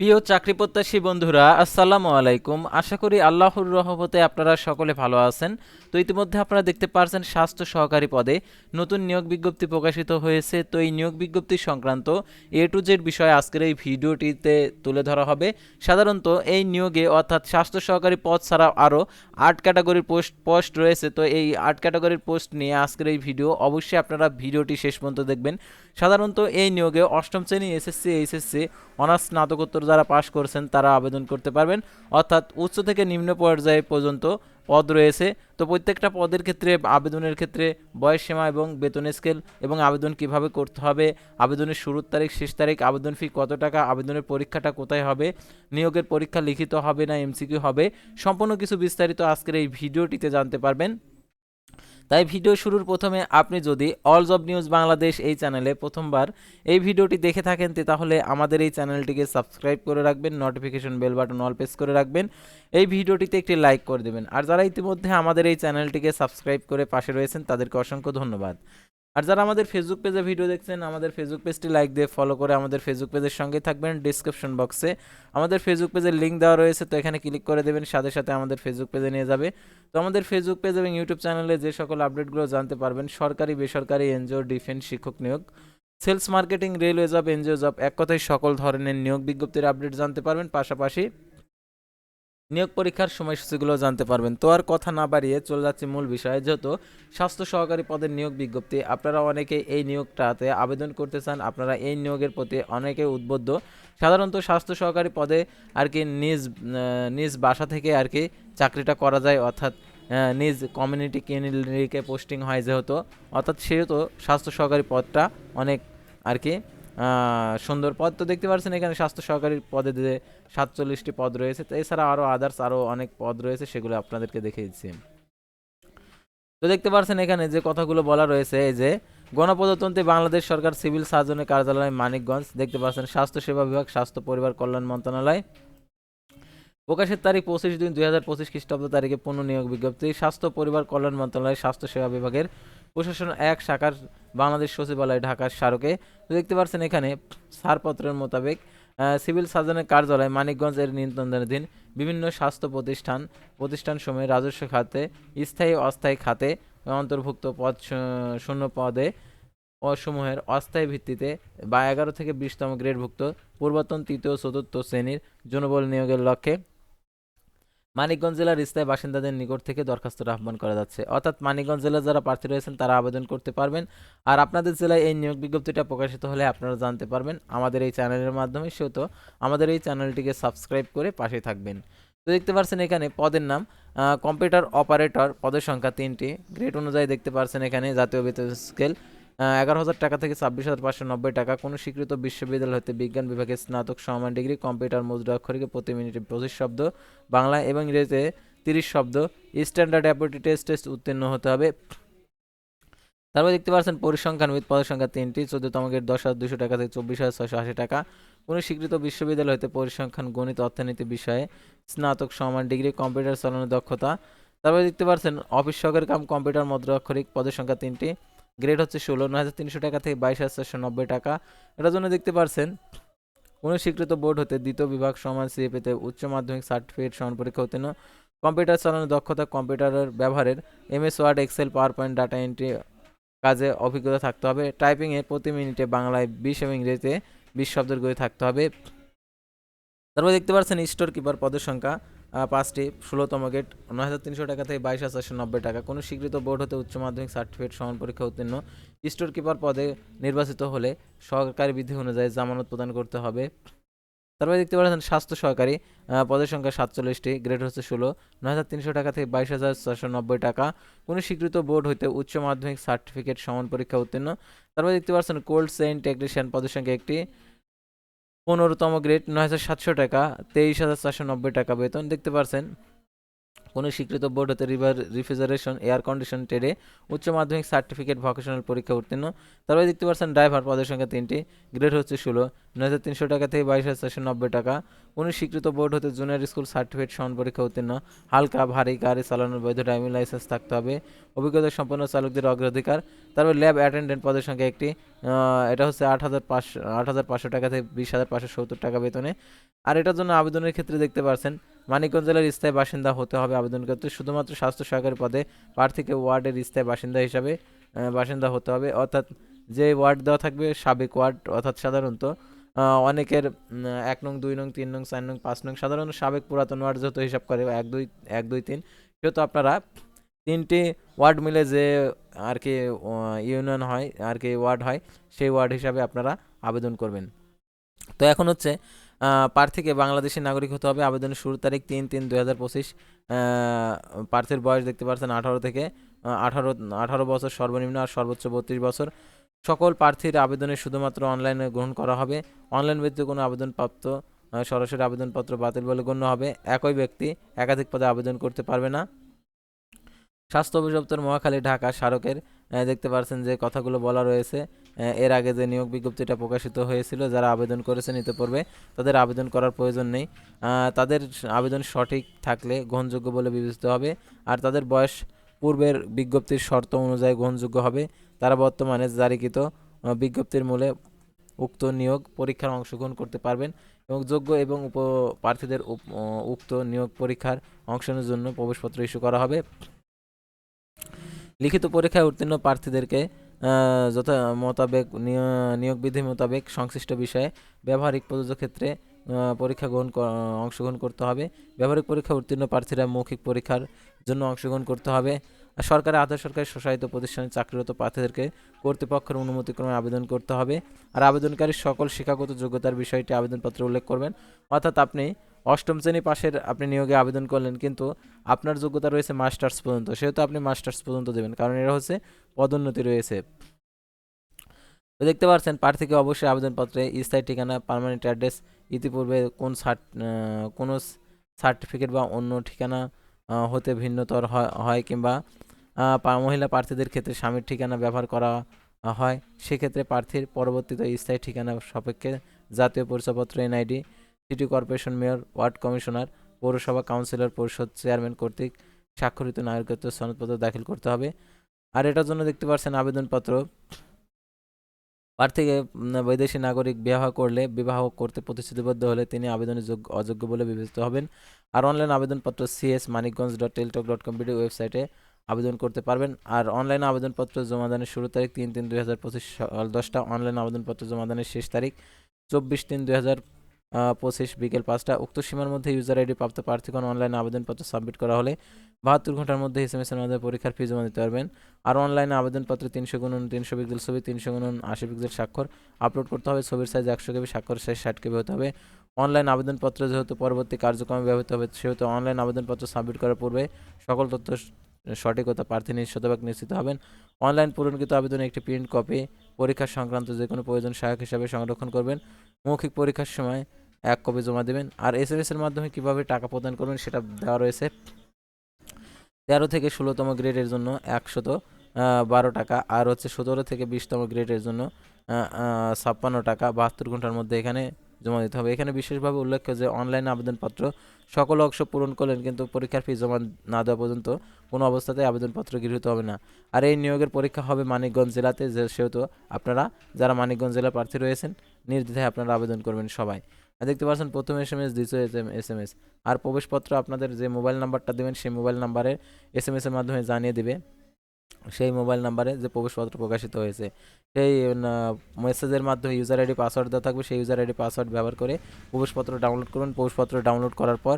প্রিয় চাকরি প্রত্যাশী বন্ধুরা, আসসালামু আলাইকুম। আশা করি আল্লাহর রহমতে আপনারা সকলে ভালো আছেন। তো ইতিমধ্যে আপনারা দেখতে পারছেন স্বাস্থ্য সহকারী পদে নতুন নিয়োগ বিজ্ঞপ্তি প্রকাশিত হয়েছে। তো এই নিয়োগ বিজ্ঞপ্তি সংক্রান্ত এ টু জেড বিষয়ে আজকের এই ভিডিওটিতে তুলে ধরা হবে। সাধারণত এই নিয়োগে অর্থাৎ স্বাস্থ্য সহকারী পদ ছাড়া আরও আট ক্যাটাগরির পোস্ট পোস্ট রয়েছে। তো এই আট ক্যাটাগরির পোস্ট নিয়ে আজকের এই ভিডিও অবশ্যই আপনারা ভিডিওটি শেষ পর্যন্ত দেখবেন। সাধারণত এই নিয়োগে অষ্টম শ্রেণি এসএসসি এইচএসসি অনার্স স্নাতকোত্তর যারা পাশ করছেন তারা আবেদন করতে পারবেন। অর্থাৎ উচ্চ থেকে নিম্ন পর্যায়ে পর্যন্ত পদ রয়েছে। তো প্রত্যেকটা পদের ক্ষেত্রে, আবেদনের ক্ষেত্রে বয়স সীমা এবং বেতন স্কেল এবং আবেদন কীভাবে করতে হবে, আবেদনের শুরুর তারিখ, শেষ তারিখ, আবেদন ফি কত টাকা, আবেদনের পরীক্ষাটা কোথায় হবে, নিয়োগের পরীক্ষা লিখিত হবে না এমসিকিউ হবে, সম্পূর্ণ কিছু বিস্তারিত আজকের এই ভিডিওটিতে জানতে পারবেন। তাই ভিডিও শুরুর প্রথমে আপনি যদি অল জব নিউজ বাংলাদেশ এই চ্যানেলে প্রথমবার এই ভিডিওটি দেখে থাকেন তাহলে আমাদের এই চ্যানেলটিকে সাবস্ক্রাইব করে রাখবেন notification bell button all press করে রাখবেন, এই ভিডিওটিতে একটি লাইক করে দেবেন। আর যারা ইতিমধ্যে আমাদের এই চ্যানেলটিকে সাবস্ক্রাইব করে পাশে রয়েছেন তাদেরকে অসংখ্য ধন্যবাদ। আর যারা আমাদের ফেসবুক পেজে ভিডিও দেখছেন, আমাদের ফেসবুক পেজটি লাইক দিয়ে ফলো করে আমাদের ফেসবুক পেজের সঙ্গে থাকবেন ডিসক্রিপশন বক্সে আমাদের ফেসবুক পেজের লিঙ্ক দেওয়া রয়েছে, তো এখানে ক্লিক করে দেবেন, সাথে সাথে আমাদের ফেসবুক পেজে নিয়ে যাবে। তো আমাদের ফেসবুক পেজ এবং ইউটিউব চ্যানেলে যে সকল আপডেটগুলো জানতে পারবেন, সরকারি, বেসরকারি এনজিও ডিফেন্স শিক্ষক নিয়োগ sales marketing railway job NGO job এক কথায় সকল ধরনের নিয়োগ বিজ্ঞপ্তির আপডেট জানতে পারবেন। পাশাপাশি নিয়োগ পরীক্ষার সময়সূচিগুলো জানতে পারবেন। তো আর কথা না বাড়িয়ে চলে যাচ্ছে মূল বিষয়ে। যেহেতু স্বাস্থ্য সহকারী পদের নিয়োগ বিজ্ঞপ্তি, আপনারা অনেকে এই নিয়োগটাতে আবেদন করতে চান। আপনারা এই নিয়োগের প্রতি অনেকে উদ্বুদ্ধ। সাধারণত স্বাস্থ্য সহকারী পদে আর কি নিজ নিজ বাসা থেকে আর কি চাকরিটা করা যায়। অর্থাৎ নিজ কমিউনিটি ক্লিনিকে পোস্টিং হয় যেহেতু। অর্থাৎ সেহেতু স্বাস্থ্য সহকারী পদটা অনেক আর কি সুন্দর পদ তো দেখতে পাচ্ছেন এখানে স্বাস্থ্য সহকারী পদে যে সাতচল্লিশটি পদ রয়েছে, তো এছাড়া আরও আদার্স আরও অনেক পদ রয়েছে, সেগুলো আপনাদেরকে দেখে দিচ্ছি। তো দেখতে পাচ্ছেন এখানে যে কথাগুলো বলা রয়েছে, এই যে, গণপ্রজাতন্ত্রী বাংলাদেশ সরকার সিভিল সার্জনের কার্যালয় মানিকগঞ্জ, দেখতে পাচ্ছেন, স্বাস্থ্য সেবা বিভাগ, স্বাস্থ্য পরিবার কল্যাণ মন্ত্রণালয়। প্রকাশের তারিখ পঁচিশ দুই দুই হাজার পঁচিশ খ্রিস্টাব্দ তারিখে পুনঃ নিয়োগ বিজ্ঞপ্তি, স্বাস্থ্য পরিবার কল্যাণ মন্ত্রণালয়, স্বাস্থ্য সেবা বিভাগের প্রশাসন এক, শাখার বাংলাদেশ সচিবালয় ঢাকার স্মারকে। দেখতে পাচ্ছেন এখানে ছাড়পত্রের মোতাবেক সিভিল সার্জনের কার্যালয় মানিকগঞ্জ এর নিয়ন্ত্রণাধীন বিভিন্ন স্বাস্থ্য প্রতিষ্ঠান প্রতিষ্ঠান প্রতিষ্ঠানসমূহে রাজস্ব খাতে, স্থায়ী অস্থায়ী খাতে অন্তর্ভুক্ত পদ শূন্য পদে সমূহের অস্থায়ী ভিত্তিতে বা এগারো থেকে বিশতম গ্রেডভুক্ত পূর্বতন তৃতীয় চতুর্থ শ্রেণির জনবল নিয়োগের লক্ষ্যে মানিকগঞ্জ জেলার স্থায়ী বাসিন্দাদের নিকট থেকে দরখাস্তটা আহ্বান করা যাচ্ছে। অর্থাৎ মানিকগঞ্জ জেলার যারা প্রার্থী রয়েছেন, তারা আবেদন করতে পারবেন। আর আপনাদের জেলায় এই নিয়োগ বিজ্ঞপ্তিটা প্রকাশিত হলে আপনারা জানতে পারবেন আমাদের এই চ্যানেলের মাধ্যমে। সেহেতু আমাদের এই চ্যানেলটিকে সাবস্ক্রাইব করে পাশে থাকবেন। তো দেখতে পাচ্ছেন এখানে পদের নাম কম্পিউটার অপারেটর পদের সংখ্যা তিনটি। গ্রেড অনুযায়ী দেখতে পাচ্ছেন এখানে জাতীয় বেতন স্কেল এগারো হাজার টাকা থেকে ছাব্বিশ হাজার পাঁচশো নব্বই টাকা। কোনো স্বীকৃত বিশ্ববিদ্যালয় হতে বিজ্ঞান বিভাগে স্নাতক সমান ডিগ্রি, কম্পিউটার মুদ্রা, অক্ষরকে প্রতি মিনিটে পঁচিশ শব্দ, বাংলা এবং ইংরেজিতে তিরিশ শব্দ। স্ট্যান্ডার্ড অ্যাপটি টেস্ট টেস্ট উত্তীর্ণ হতে হবে। তারপর দেখতে পাচ্ছেন, পরিসংখ্যান পরিসংখ্যানবিদ পদের সংখ্যা তিনটি, চোদ্দতম গ্রেড দশ হাজার দুশো টাকা থেকে চব্বিশ হাজার ছয়শো আশি টাকা। কোনো স্বীকৃত বিশ্ববিদ্যালয় হতে পরিসংখ্যান, গণিত, অর্থনীতি বিষয়ে স্নাতক সমান ডিগ্রি, কম্পিউটার চালানোর দক্ষতা। তারপরে দেখতে পাচ্ছেন, অফিস সহকারী কাম, কম্পিউটার, মুদ্রা, অক্ষরিক পদের সংখ্যা তিনটি। গ্রেড হচ্ছে ষোলো, নয় হাজার তিনশো টাকা থেকে বাইশ হাজার চারশো নব্বই টাকা। এটার জন্য দেখতে পাচ্ছেন কোনো স্বীকৃত বোর্ড হতে দ্বিতীয় বিভাগ সমান সিএপিতে উচ্চ মাধ্যমিক সার্টিফিকেট সমান পরীক্ষা উত্তীর্ণ কম্পিউটার চালানোর দক্ষতা কম্পিউটারের ব্যবহারের, MS, Word, Excel PowerPoint data entry কাজে অভিজ্ঞতা থাকতে হবে। টাইপিংয়ে প্রতি মিনিটে বাংলায় বিশ এবং ইংরেজিতে বিশ শব্দের গতি থাকতে হবে। তারপর দেখতে পাচ্ছেন স্টোর কিপার পদের সংখ্যা। পাঁচটি, ষোলোতম গেট নয় হাজার তিনশো টাকা থেকে বাইশ হাজার চারশো নব্বই টাকা। কোনো স্বীকৃত বোর্ড হতে উচ্চ মাধ্যমিক সার্টিফিকেট সমান পরীক্ষা উত্তীর্ণ। স্টোর কিপার পদে নির্বাচিত হলে সরকারি বিধি অনুযায়ী জামানত প্রদান করতে হবে। তারপরে দেখতে পাচ্ছেন, স্বাস্থ্য সহকারী পদের সংখ্যা সাতচল্লিশটি, গ্রেড হচ্ছে ষোলো। নয় হাজার তিনশো টাকা থেকে বাইশ হাজার চারশো নব্বই টাকা। কোনো স্বীকৃত বোর্ড হইতে উচ্চ মাধ্যমিক সার্টিফিকেট সমান পরীক্ষা উত্তীর্ণ। তারপরে দেখতে পাচ্ছেন, কোল্ড চেইন টেকনিশিয়ান পদের সংখ্যা একটি। পনেরোতম গ্রেড নয় হাজার সাতশো টাকা তেইশ হাজার চারশো নব্বই টাকা বেতন দেখতে পাচ্ছেন কোনো স্বীকৃত বোর্ড হতে রিভার রিফ্রিজারেশন, এয়ার কন্ডিশন ট্রেডে উচ্চ মাধ্যমিক সার্টিফিকেট ভকেশনাল পরীক্ষা উত্তীর্ণ। তারপরে দেখতে পাচ্ছেন ড্রাইভার পদের সংখ্যা তিনটি, গ্রেড হচ্ছে ষোলো, নয় হাজার তিনশো টাকা থেকে বাইশ হাজার চারশো নব্বই টাকা। কোনো স্বীকৃত বোর্ড হতে জুনিয়র স্কুল সার্টিফিকেট সমান পরীক্ষা উত্তীর্ণ। হালকা, ভারী, গাড়ি চালানোর বৈধ ড্রাইভিং লাইসেন্স থাকতে হবে। অভিজ্ঞতা সম্পন্ন চালকদের অগ্রাধিকার। তারপর ল্যাব অ্যাটেন্ডেন্ট পদের সংখ্যা একটি এটা হচ্ছে আট হাজার পাঁচশো, আট হাজার পাঁচশো টাকা থেকে বিশ হাজার পাঁচশো সত্তর টাকা বেতনে। আর এটার জন্য আবেদনের ক্ষেত্রে দেখতে পাচ্ছেন, মানিকগঞ্জ জেলার স্থায়ী বাসিন্দা হতে হবে আবেদন করতে শুধুমাত্র স্বাস্থ্য সহকারী পদে প্রার্থীকে ওয়ার্ডের স্থায়ী বাসিন্দা হিসাবে বাসিন্দা হতে হবে। অর্থাৎ যে ওয়ার্ড দেওয়া থাকবে সাবেক ওয়ার্ড, অর্থাৎ সাধারণত অনেকের এক নং, দুই নং, তিন নং, চার নং, পাঁচ নং, সাধারণত সাবেক পুরাতন ওয়ার্ড যেহেতু হিসাব করে, এক, দুই এক, দুই, তিন, সেহেতু আপনারা তিনটি ওয়ার্ড মিলে যে আর কি ইউনিয়ন হয়, আর কি, ওয়ার্ড হয়, সেই ওয়ার্ড হিসাবে আপনারা আবেদন করবেন। তো এখন হচ্ছে প্রার্থীকে বাংলাদেশি নাগরিক হতে হবে। আবেদনের শুরুর তারিখ তিন তিন দুই হাজার পঁচিশ। প্রার্থীর বয়স দেখতে পাচ্ছেন আঠারো থেকে আঠারো আঠারো বছর সর্বনিম্ন আর সর্বোচ্চ বত্রিশ বছর। সকল প্রার্থীর আবেদনে শুধুমাত্র অনলাইনে গ্রহণ করা হবে। অনলাইন ব্যতীত কোনো আবেদনপ্রাপ্ত সরাসরি আবেদনপত্র বাতিল বলে গণ্য হবে। একই ব্যক্তি একাধিক পদে আবেদন করতে পারবে না। স্বাস্থ্য অধিদপ্তর মহাখালী, ঢাকা, স্মারকের দেখতে পাচ্ছেন যে কথাগুলো বলা রয়েছে। এর আগে যে নিয়োগ বিজ্ঞপ্তিটা প্রকাশিত হয়েছিল, যারা আবেদন করেছেন নিতে পূর্বে তাদের আবেদন করার প্রয়োজন নেই। তাদের আবেদন সঠিক থাকলে গ্রহণযোগ্য বলে বিবেচিত হবে, আর তাদের বয়স পূর্বের বিজ্ঞপ্তির শর্ত অনুযায়ী গ্রহণযোগ্য হবে। তারা বর্তমানে জারিকৃত বিজ্ঞপ্তির মূলে উক্ত নিয়োগ পরীক্ষার অংশগ্রহণ করতে পারবেন এবং যোগ্য এবং উপ প্রার্থীদের উক্ত নিয়োগ পরীক্ষার অংশগ্রহণের জন্য প্রবেশপত্র ইস্যু করা হবে। লিখিত পরীক্ষায় উত্তীর্ণ প্রার্থীদেরকে যথা মোতাবেক নিয়- নিয়োগ বিধি মোতাবেক সংশ্লিষ্ট বিষয়ে ব্যবহারিক প্রযোজ্য ক্ষেত্রে পরীক্ষা গ্রহণ অংশগ্রহণ করতে হবে। ব্যবহারিক পরীক্ষা উত্তীর্ণ প্রার্থীরা মৌখিক পরীক্ষার জন্য অংশগ্রহণ করতে হবে। আর সরকারি আধা সরকারি, স্বশাসিত প্রতিষ্ঠানে চাকরিরত প্রার্থীদেরকে কর্তৃপক্ষের অনুমতিক্রমে আবেদন করতে হবে। আর আবেদনকারী সকল শিক্ষাগত যোগ্যতার বিষয়টি আবেদনপত্রে উল্লেখ করবেন। অর্থাৎ আপনি অষ্টম শ্রেণি পাশের আপনি নিয়োগে আবেদন করলেন, কিন্তু আপনার যোগ্যতা রয়েছে মাস্টার্স পর্যন্ত। সেহেতু আপনি মাস্টার্স পর্যন্ত দেবেন, কারণ এরা হচ্ছে পদোন্নতি রয়েছে। তো দেখতে পাচ্ছেন, প্রার্থীকে অবশ্যই আবেদনপত্রে স্থায়ী ঠিকানা পার্মানেন্ট অ্যাড্রেস ইতিপূর্বে কোন সার্ট কোনো সার্টিফিকেট বা অন্য ঠিকানা হতে ভিন্নতর হয়- কিংবা মহিলা প্রার্থীদের ক্ষেত্রে স্বামীর ঠিকানা ব্যবহার করা হয়। সেক্ষেত্রে প্রার্থীর পরবর্তীতে স্থায়ী ঠিকানা সাপেক্ষে জাতীয় পরিচয়পত্র, NID city corporation mayor ward commissioner পৌরসভা কাউন্সিলর পরিষদ চেয়ারম্যান কর্তৃক স্বাক্ষরিত নাগরিকত্ব সনদপত্র দাখিল করতে হবে। আর এটার জন্য দেখতে পাচ্ছেন আবেদনপত্র। প্রার্থীকে উম, বৈদেশিক নাগরিক বিবাহ করলে বিবাহ করতে প্রতিশ্রুতিবদ্ধ হলে তিনি আবেদনের যোগ্য অযোগ্য বলে বিবেচিত হবেন। আর অনলাইন আবেদনপত্র CS Manikganj dot Teletalk dot com ওয়েবসাইটে আবেদন করতে পারবেন। আর অনলাইন আবেদনপত্র জমাদানের শুরু তারিখ তিন তিন দুই হাজার পঁচিশ দশটা। অনলাইন আবেদনপত্র জমাদানের শেষ তারিখ চব্বিশ তিন দুই হাজার পঁচিশ বিকেল পাঁচটা। উক্ত সীমার মধ্যে ইউজার আইডি প্রাপ্ত প্রার্থীগণ অনলাইনে আবেদনপত্র সাবমিট করা হলে বাহাত্তর ঘণ্টার মধ্যে এস এম এস এর মাধ্যমে পরীক্ষার ফি জমা দিতে পারবেন। আর অনলাইনে আবেদনপত্রে তিনশো গুণন, তিনশো পিক্সেল ছবি, তিনশো গুণন, আশি পিক্সেল স্বাক্ষর আপলোড করতে হবে। ছবির সাইজ একশো কেবি স্বাক্ষর সাইজ ষাট কেবি হতে হবে। অনলাইন আবেদনপত্র যেহেতু পরবর্তী কার্যক্রমে ব্যবহৃত হবে, সেহেতু অনলাইন আবেদনপত্র সাবমিট করার পূর্বে সকল তথ্য সঠিকতা প্রার্থী শতভাগ নিশ্চিত হবেন। অনলাইন পূরণকৃত আবেদনে একটি প্রিন্ট কপি পরীক্ষা সংক্রান্ত যে কোনো প্রয়োজন সহায়ক হিসাবে সংরক্ষণ করবেন। মৌখিক পরীক্ষার সময় এক কপি জমা দেবেন। আর এস এম এর মাধ্যমে কীভাবে টাকা প্রদান করবেন সেটা দেওয়া রয়েছে। তেরো থেকে ষোলোতম গ্রেডের জন্য একশত বারো টাকা। আর হচ্ছে সতেরো থেকে বিশতম গ্রেডের জন্য ছাপ্পান্ন টাকা। বাহাত্তর ঘণ্টার মধ্যে এখানে জমা দিতে হবে। এখানে বিশেষভাবে উল্লেখ্য যে অনলাইন আবেদনপত্র সকল অংশ পূরণ করলেন কিন্তু পরীক্ষার ফি জমা না দেওয়া পর্যন্ত কোনো অবস্থাতেই আবেদনপত্র গৃহীত হবে না। আর এই নিয়োগের পরীক্ষা হবে মানিকগঞ্জ জেলাতে, যে সেহেতু আপনারা যারা মানিকগঞ্জ জেলার প্রার্থী রয়েছেন, নির্দ্বিধায় আপনারা আবেদন করবেন সবাই। দেখতে পাচ্ছেন প্রথম এস এম এস দ্বিতীয় এস এম এস আর প্রবেশপত্র আপনাদের যে মোবাইল নাম্বারটা দেবেন, সেই মোবাইল নাম্বারে এস এম এর মাধ্যমে জানিয়ে দিবে। সেই মোবাইল নাম্বারে যে প্রবেশপত্র প্রকাশিত হয়েছে, সেই মেসেজের মাধ্যমে ইউজার আইডি পাসওয়ার্ড দেওয়া থাকবে। সেই ইউজার আইডি পাসওয়ার্ড ব্যবহার করে প্রবেশপত্র ডাউনলোড করুন। প্রবেশপত্র ডাউনলোড করার পর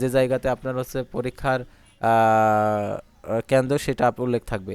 যে জায়গাতে আপনার হচ্ছে পরীক্ষার কেন্দ্র, সেটা উল্লেখ থাকবে।